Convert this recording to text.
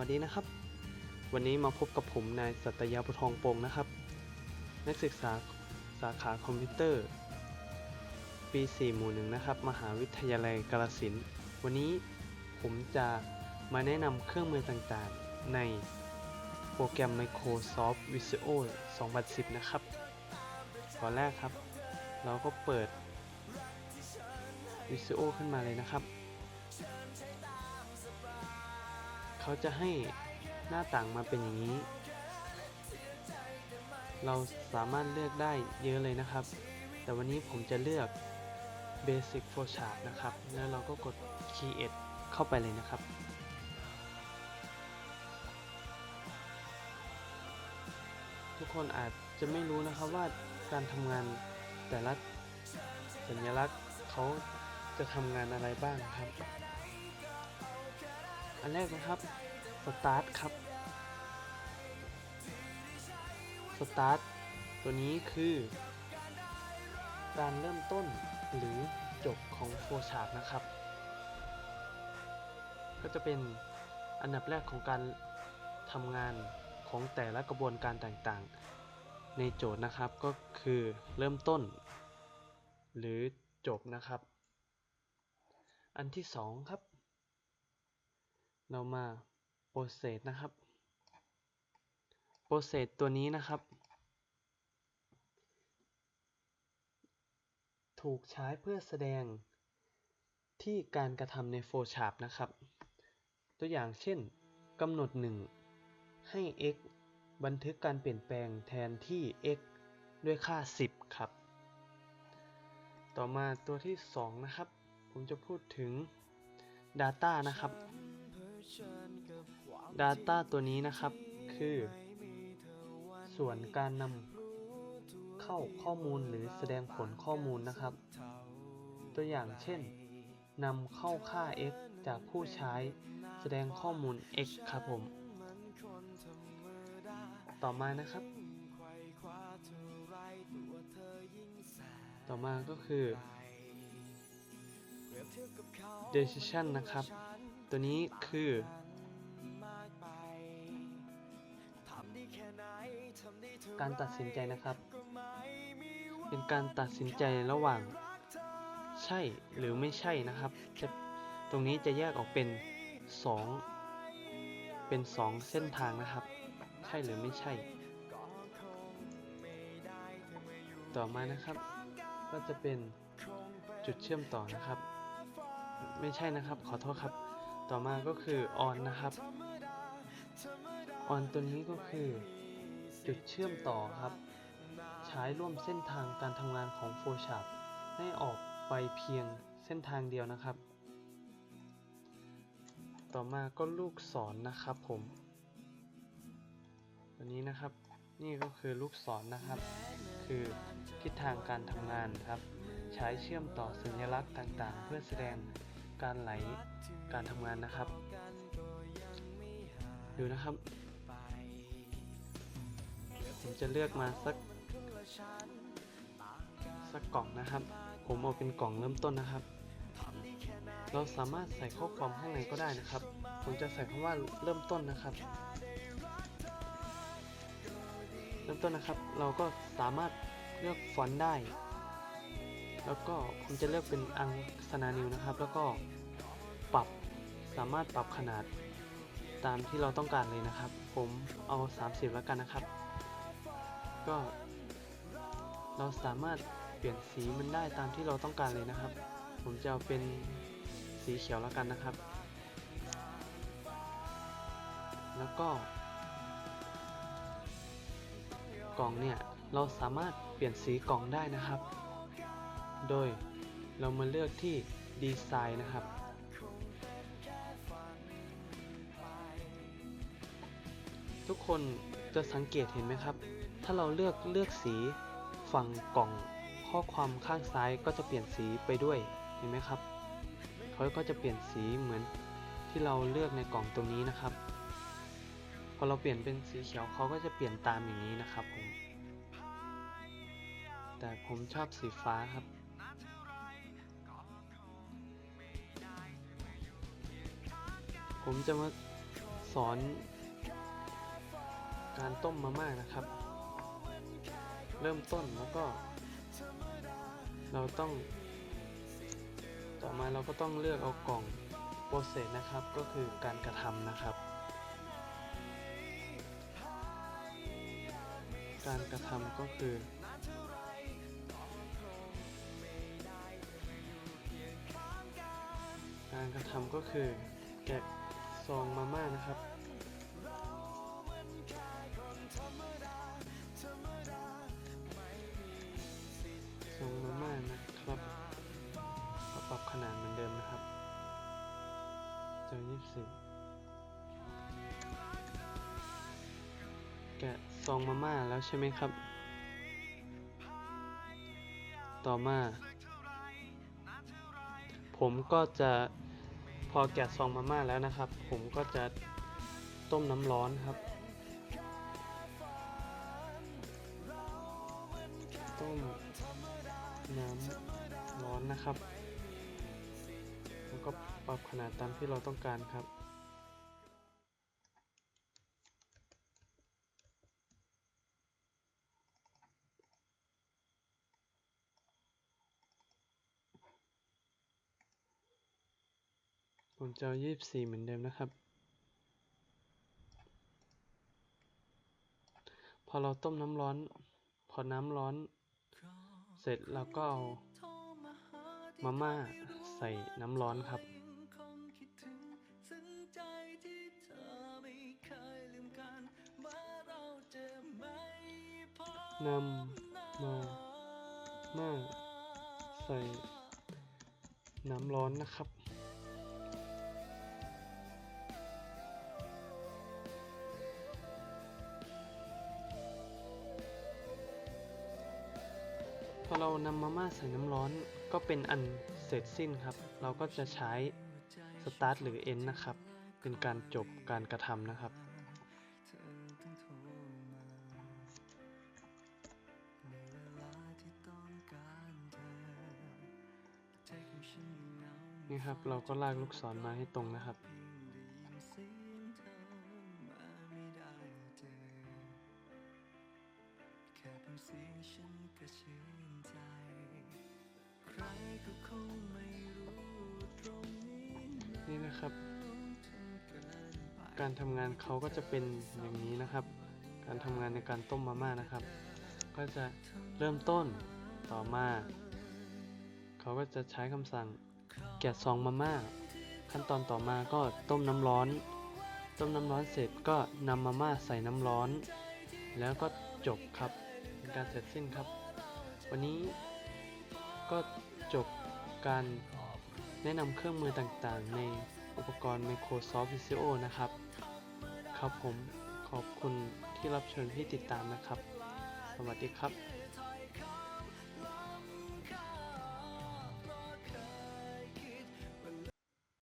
วัสดีนะครับ วันนี้มาพบกับผมนายสัตยาพุทองปงนะครับ นักศึกษาสาขาคอมพิวเตอร์ ปี 4 หมู่หนึ่งนะครับ มหาวิทยาลัยกาฬสินวันนี้ผมจะมาแนะนำเครื่องมือต่างๆ ในโปรแกรม Microsoft Visual 2010 นะครับก่อนแรกครับ เราก็เปิด Visual ขึ้นมาเลยนะครับ เขาจะให้หน้าต่างมาเป็นอย่างนี้ เราสามารถเลือกได้เยอะเลยนะครับ แต่วันนี้ผมจะเลือก Basic Flowchart นะครับ แล้วเราก็กด Create เข้าไปเลยนะครับ ทุกคนอาจจะไม่รู้นะครับว่าการทำงานแต่ละสัญลักษณ์เขาจะทำงานอะไรบ้างครับ อันแรกนะครับ Start ครับ Start ตัวนี้คือการเริ่มต้นหรือจบของโฟชาร์ตนะครับ ก็จะเป็นอันดับแรกของการทำงานของแต่ละกระบวนการต่างๆ ในโจทย์นะครับก็คือเริ่มต้น หรือจบนะครับ อันที่สองครับ เรามา process นะครับ process ตัวนี้นะครับ ถูกใช้เพื่อแสดงที่การกระทำใน flowchart นะครับ ตัวอย่างเช่นกำหนด 1 ให้ x บันทึกการเปลี่ยนแปลงแทนที่ x ด้วยค่า 10 ครับ ต่อมาตัวที่ 2 นะครับ ผมจะพูดถึง Data นะครับ Data ตัวนี้นะครับ คือ ส่วนการนำเข้าข้อมูลหรือแสดงผลข้อมูลนะครับ ตัวอย่างเช่นนำเข้าค่า x จากผู้ใช้แสดงข้อมูล x ครับผม ต่อมานะครับ ต่อมาก็คือ decision นะครับ ตัวนี้คือการตัดสินใจนะครับ เป็นการตัดสินใจระหว่าง ใช่หรือไม่ใช่นะครับจะตรงนี้จะแยกออกเป็น 2 เป็น 2 เส้นทางนะครับ ใช่หรือไม่ใช่ ต่อมานะครับ ก็จะเป็นจุดเชื่อมต่อนะครับ ไม่ใช่นะครับ ขอโทษครับ ต่อมาก็คือ on นนะครับ on ตัวนี้ก็คือ จุดเชื่อมต่อครับ ใช้ร่วมเส้นทางการทำงานของ flowchart ให้ออกไปเพียงเส้นทางเดียวนะครับ ต่อมาก็ลูกศรนนะครับผม ตัวนี้นะครับนี่ก็คือลูกศรนนะครับ คือทิศทางการทำงานครับ ใช้เชื่อมต่อสัญลักษณ์ต่างๆ เพื่อแสดง การไหลการทำงานนะครับ ดูนะครับ ผมจะเลือกมาสักสักกล่องนะครับ ผมเอาเป็นกล่องเริ่มต้นนะครับ เราสามารถใส่ข้อความข้างในก็ได้นะครับ ผมจะใส่คำว่าเริ่มต้นนะครับ เริ่มต้นนะครับ เราก็สามารถเลือกฟอนต์ได้ แล้วก็ผมจะเลือกเป็นอังสนานิวนะครับ แล้วก็ปรับสามารถปรับขนาดตามที่เราต้องการเลยนะครับ ผมเอา 30 แล้วกันนะครับ ก็ เราสามารถเปลี่ยนสีมันได้ตามที่เราต้องการเลยนะครับ ผมจะเอาเป็นสีเขียวแล้วกันนะครับ แล้วก็ กล่องเนี่ย เราสามารถเปลี่ยนสีกล่องได้นะครับ โดยเรามาเลือกที่ดีไซน์นะครับ ทุกคนจะสังเกตเห็นไหมครับ ถ้าเราเลือกเลือกสีฝั่งกล่องข้อความข้างซ้ายก็จะเปลี่ยนสีไปด้วยเห็นไหมครับเขาก็จะเปลี่ยนสีเหมือนที่เราเลือกในกล่องตรงนี้นะครับ พอเราเปลี่ยนเป็นสีเขียวเขาก็จะเปลี่ยนตามอย่างนี้นะครับผมแต่ผมชอบสีฟ้าครับ ผมจะมาสอนการต้มมาม่านะครับ เริ่มต้นแล้วก็ เราต้อง ต่อมาเราก็ต้องเลือกเอากล่องโปรเซสนะครับก็คือการกระทำนะครับ การกระทำก็คือการกระทำก็คือแกะ ซองมาม่านะครับซองมาม่านะครับก็ปรับขนาดเหมือนเดิมนะครับเจอยี่สิบแกะซองมาม่าแล้วใช่ไหมครับ ต่อมา ผมก็จะ พอแกะซองมาม่าแล้วนะครับ ผมก็จะต้มน้ำร้อนครับ ต้มน้ำร้อนนะครับ แล้วก็ปรับขนาดตามที่เราต้องการครับ ผมจะเอา24เหมือนเดิมนะครับ พอเราต้มน้ำร้อน พอน้ำร้อน เสร็จเราก็เอามาม่าใส่น้ำร้อนครับ นำมาม่าใส่น้ำร้อนนะครับ อเรานำมาม่าใส่น้ำร้อนก็เป็นอันเสร็จสิ้นครับ เราก็จะใช้ start หรือ end นะครับ เป็นการจบการกระทำนะครับนี่ครับ เราก็ลากลูกศรมาให้ตรงนะครับ นะครับจนเกินไปการทำงานเขาก็จะเป็นอย่างนี้นะครับ การทำงานในการต้มมาม่านะครับ ก็จะเริ่มต้นต่อมา เขาก็จะใช้คำสั่งแกะซองมาม่า ขั้นตอนต่อมาก็ต้มน้ำร้อน ต้มน้ำร้อนเสร็จก็นำมาม่าใส่น้ำร้อน แล้วก็จบครับเป็นการเสร็จสิ้นครับ วันนี้ก็จบการแนะนำเครื่องมือต่างๆใน อุปกรณ์ Microsoft Visio นะครับ ครับผมขอบคุณที่รับชมที่ติดตามนะครับ สวัสดีครับ